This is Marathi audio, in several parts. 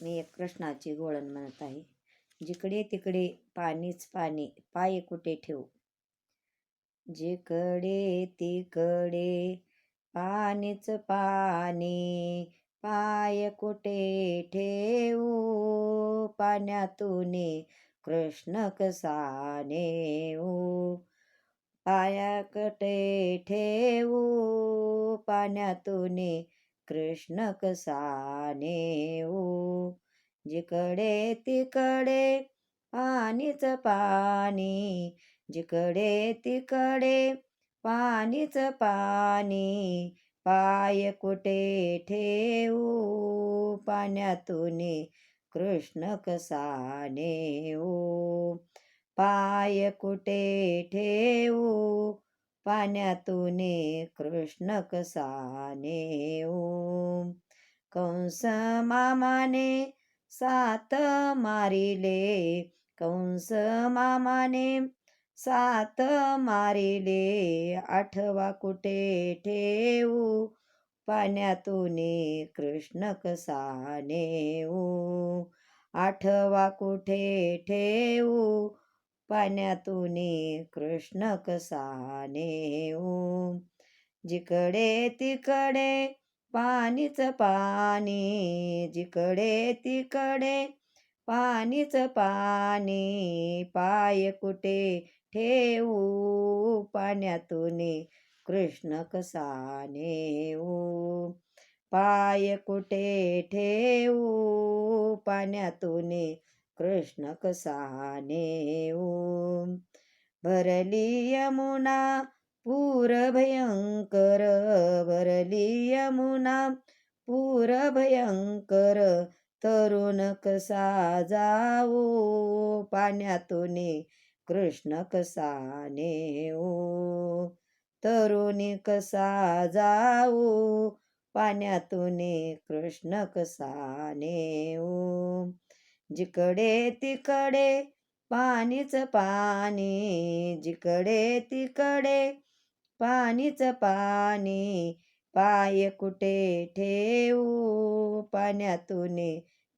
मी एक कृष्णाची गोळण म्हणत आहे. जिकडे तिकडे पाणीच पाणी पाय कुठे ठेवू? जिकडे तिकडे पाणीच पाणी पाय कुठे ठेवू? पाण्यातून कृष्ण कसा नेऊ पायाकडे ठेवू? पाण्यातून कृष्ण कसा नेऊ जिकडे तिकडे पाणीच पाणी जिकडे तिकडे पाणीच पाणी पाय कुठे ठेवू? पाण्यातून कृष्ण कसा नेऊ पाय कुठे ठेवू? पाण्यातून कृष्ण कसाने ओम. कंस मामाने सात मारिले. कंस मामाने सात मारिले. आठवा कुठे ठेवू? पाण्यातून कृष्ण कसाने ऊ आठवा कुठे ठेवू? पाण्यातून कृष्ण कसा नेऊ जिकडे तिकडे पाणीच पाणी जिकडे तिकडे पाणीच पाणी पाय कुठे ठेवू? पाण्यातून कृष्ण कसा नेऊ पाय कुठे ठेवू? पाण्यातून कृष्ण कसाने ओम भरली यमुना पूर भयंकर भरली यमुना पूर भयंकर तरुण कसा जाओ पाण्यातून कृष्ण कसाने ओ तरुणी कसा जाऊ पाण्यातून कृष्ण कसाने ओ जिकडे तिकडे पाणीच पाणी जिकडे तिकडे पाणीच पाणी पाय कुठे ठेवू? पाण्यातून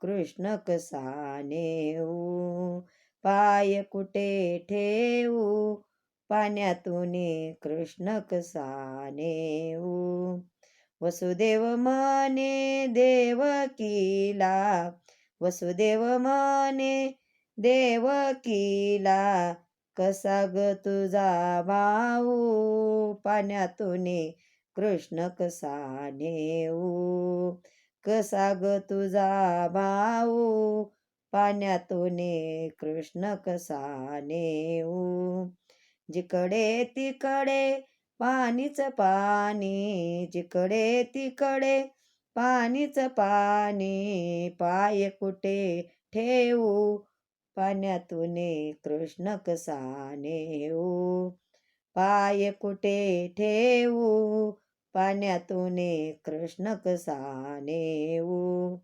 कृष्ण कसा नेऊ पाय कुठे ठेवू? पाण्यातून कृष्ण कसा नेऊ वसुदेव मने देवकीला वसुदेव मने देवकीला कसा ग तुझा भाऊ? पाण्यातून कृष्ण कसा नेऊ? कसा ग तुझा भाऊ? पाण्यातून कृष्ण कसा नेऊ? जिकडे तिकडे पाणीच पाणी जिकडे तिकडे पाणीच पाणी पाय कुठे ठेवू? पाण्यातून कृष्ण कसा नेऊ पाय कुठे ठेवू? पाण्यातून कृष्ण कसा नेऊ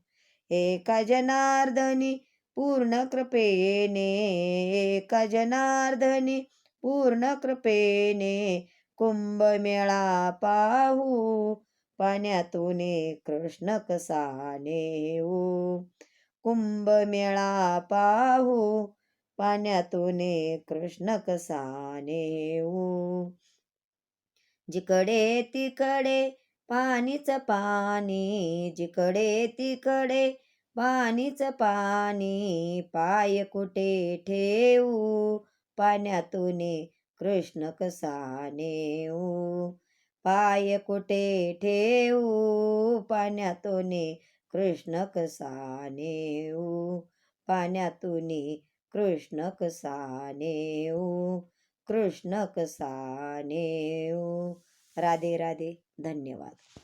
एका जनार्दनी पूर्ण कृपेने एका जनार्दनी पूर्ण कृपेने कुंभमेळा पाहू. पाण्यातून कृष्ण कसा नेऊ? कुंभमेळा पाहू पाण्यातून कृष्ण कसा नेऊ? जिकडे तिकडे पाणीच पाणी जिकडे तिकडे पाणीच पाणी पाय कुठे ठेवू? पाण्यातून कृष्ण कसा नेऊ? पाय कुठे ठेवू? पाण्यातून कृष्ण कसा नेऊ? पाण्यातून कृष्ण कसा नेऊ? कृष्ण कसा नेऊ? राधे राधे धन्यवाद.